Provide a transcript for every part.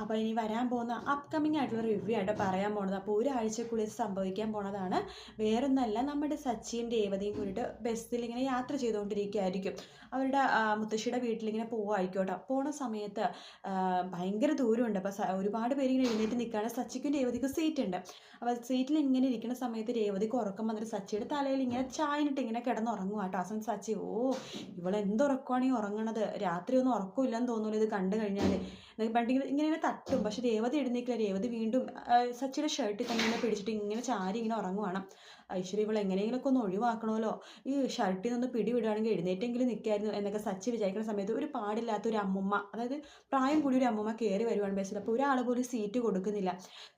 അപ്പോൾ ഇനി വരാൻ പോകുന്ന അപ്കമിങ് ആയിട്ടുള്ള റിവ്യൂ ആയിട്ട് പറയാൻ പോണത് അപ്പോൾ ഒരാഴ്ചക്കുള്ളിൽ സംഭവിക്കാൻ പോണതാണ്. വേറൊന്നല്ല നമ്മുടെ സച്ചിൻ രേവതിയും കൂടിയിട്ട് ബസ്സിൽ ഇങ്ങനെ യാത്ര ചെയ്തുകൊണ്ടിരിക്കുകയായിരിക്കും. അവരുടെ മുത്തശ്ശിയുടെ വീട്ടിലിങ്ങനെ പോവായിരിക്കും കേട്ടോ. പോണ സമയത്ത് ഭയങ്കര ദൂരമുണ്ട്. അപ്പോൾ ഒരുപാട് പേര് ഇങ്ങനെ എഴുന്നേറ്റ് നിൽക്കുകയാണ് സച്ചിക്കും രേവതിക്കും സീറ്റ് ഉണ്ട്. അപ്പോൾ സീറ്റിൽ ഇങ്ങനെ ഇരിക്കുന്ന സമയത്ത് രേവതിക്ക് ഉറക്കം വന്നിട്ട് സച്ചിയുടെ തലയിൽ ഇങ്ങനെ ചായനിട്ട് ഇങ്ങനെ കിടന്നുറങ്ങുക കേട്ടോ. അസം സച്ചി ഓ ഇവളെന്തുറക്കമാണ് ഈ ഉറങ്ങണത്? രാത്രി ഒന്നും ഉറക്കമില്ലെന്ന് തോന്നുന്നു ഇത് കണ്ടു കഴിഞ്ഞാൽ പണ്ടിങ്ങനെ ഇങ്ങനെ തട്ടും. പക്ഷെ രേവതി എഴുന്നേക്കില്ല രേവതി വീണ്ടും സച്ചിയുടെ ഷർട്ടിൽ തന്നെ ഇങ്ങനെ പിടിച്ചിട്ട് ഇങ്ങനെ ചാരി ഇങ്ങനെ ഉറങ്ങുവാണ്. ഐശ്വര്യ ഇവൾ എങ്ങനെയെങ്കിലുമൊക്കെ ഒന്ന് ഒഴിവാക്കണമല്ലോ. ഈ ഷർട്ടിൽ നിന്ന് പിടി വിടുകയാണെങ്കിൽ എഴുന്നേറ്റെങ്കിലും നിൽക്കായിരുന്നു. എന്നൊക്കെ സച്ചി വിചാരിക്കുന്ന സമയത്ത് ഒരു പാടില്ലാത്ത ഒരു അമ്മുമ്മ അതായത് പ്രായം കൂടി ഒരു അമ്മുമ്മ കയറി വരുവാണ് ബസ്സിൽ. അപ്പോൾ ഒരാൾ പോലും സീറ്റ് കൊടുക്കുന്നില്ല.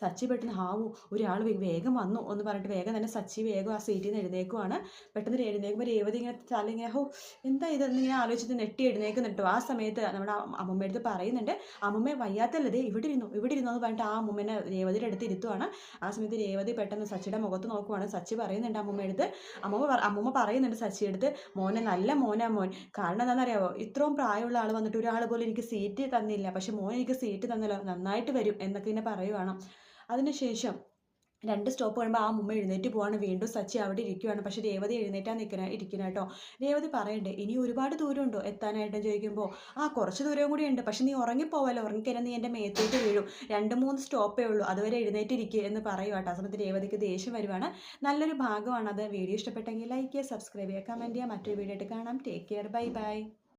സച്ചി പെട്ടെന്ന് ഹാവു ഒരാൾ വേഗം വന്നു എന്ന് പറഞ്ഞിട്ട് വേഗം തന്നെ സച്ചി വേഗം ആ സീറ്റിൽ നിന്ന് എഴുന്നേക്കുവാണ് പെട്ടെന്ന് എഴുന്നേക്കുമ്പോൾ രേവതി ഇങ്ങനെ തല ഇങ്ങനെ ഹോ എന്താ ഇതെന്ന് ഇങ്ങനെ ആലോചിച്ച് നെട്ടി എഴുന്നേക്കുന്നുണ്ടോ ആ സമയത്ത് നമ്മുടെ അമ്മമ്മ അടുത്ത് പറയുന്നുണ്ട് അമ്മമ്മ വയ്യാത്തല്ലേ ഇവിടെ ഇരുന്നു ഇവിടെ ഇരുന്നു എന്ന് പറഞ്ഞിട്ട് ആ അമ്മമ്മനെ രേവതിയുടെ അടുത്ത് ഇരുത്തുവാണ്. ആ സമയത്ത് രേവതി പെട്ടെന്ന് സച്ചിയുടെ മുഖത്ത് നോക്കുവാണ്. സച്ചി പറയുന്നുണ്ട് അമ്മമ്മ എടുത്ത് അമ്മമ്മ അമ്മമ്മ പറയുന്നുണ്ട് സച്ചി എടുത്ത് മോനെ നല്ല മോനാ മോൻ. കാരണം എന്താണെന്നറിയാവോ? ഇത്രയും പ്രായമുള്ള ആൾ വന്നിട്ട് ഒരാൾ പോലും എനിക്ക് സീറ്റ് തന്നില്ല. പക്ഷെ മോൻ എനിക്ക് സീറ്റ് തന്നല്ലോ. നന്നായിട്ട് വരും എന്നൊക്കെ ഇങ്ങനെ പറയുവാണ്. അതിനുശേഷം രണ്ട് സ്റ്റോപ്പ് കഴിയുമ്പോൾ ആ മുമ്പ് എഴുന്നേറ്റ് പോവാണ്. വീണ്ടും സച്ചി അവിടെ ഇരിക്കുവാണ്. പക്ഷെ രേവതി എഴുന്നേറ്റാ നിൽക്കണ ഇരിക്കുന്ന കേട്ടോ. രേവതി പറയണ്ടേ ഇനി ഒരുപാട് ദൂരമുണ്ടോ? എത്താനായിട്ട് ചോദിക്കുമ്പോൾ ആ കുറച്ച് ദൂരം കൂടി ഉണ്ട്. പക്ഷെ നീ ഉറങ്ങിപ്പോവല്ലോ ഉറങ്ങിക്കഴിഞ്ഞാൽ നീ എന്റെ മേത്തേക്ക് വീഴും. രണ്ട് മൂന്ന് സ്റ്റോപ്പേ ഉള്ളൂ. അതുവരെ എഴുന്നേറ്റിരിക്കുക എന്ന് പറയും കേട്ടോ. ആ സമയത്ത് രേവതിക്ക് ദേഷ്യം വരുവാണ്. നല്ലൊരു ഭാഗമാണ് അത് വീഡിയോ ഇഷ്ടപ്പെട്ടെങ്കിൽ ലൈക്ക് ചെയ്യുക സബ്സ്ക്രൈബ് ചെയ്യുക കമന്റ് ചെയ്യുക. മറ്റൊരു വീഡിയോ ആയിട്ട് കാണാം. Take care bye bye